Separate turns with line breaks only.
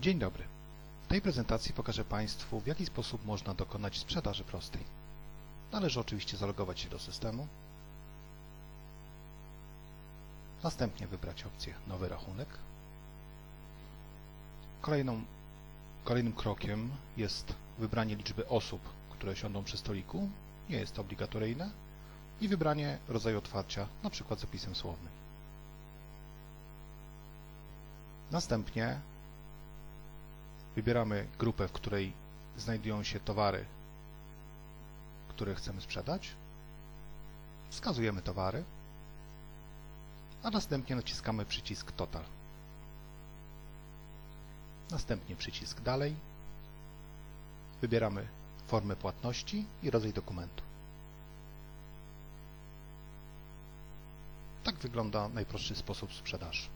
Dzień dobry. W tej prezentacji pokażę Państwu, w jaki sposób można dokonać sprzedaży prostej. Należy oczywiście zalogować się do systemu, następnie wybrać opcję Nowy rachunek. Kolejną, kolejnym krokiem jest wybranie liczby osób, które siądą przy stoliku, nie jest to obligatoryjne, i wybranie rodzaju otwarcia, np. z opisem słownym. Następnie wybieramy grupę, w której znajdują się towary, które chcemy sprzedać. Wskazujemy towary, a następnie naciskamy przycisk Total. Następnie przycisk Dalej. Wybieramy formę płatności i rodzaj dokumentu. Tak wygląda najprostszy sposób sprzedaży.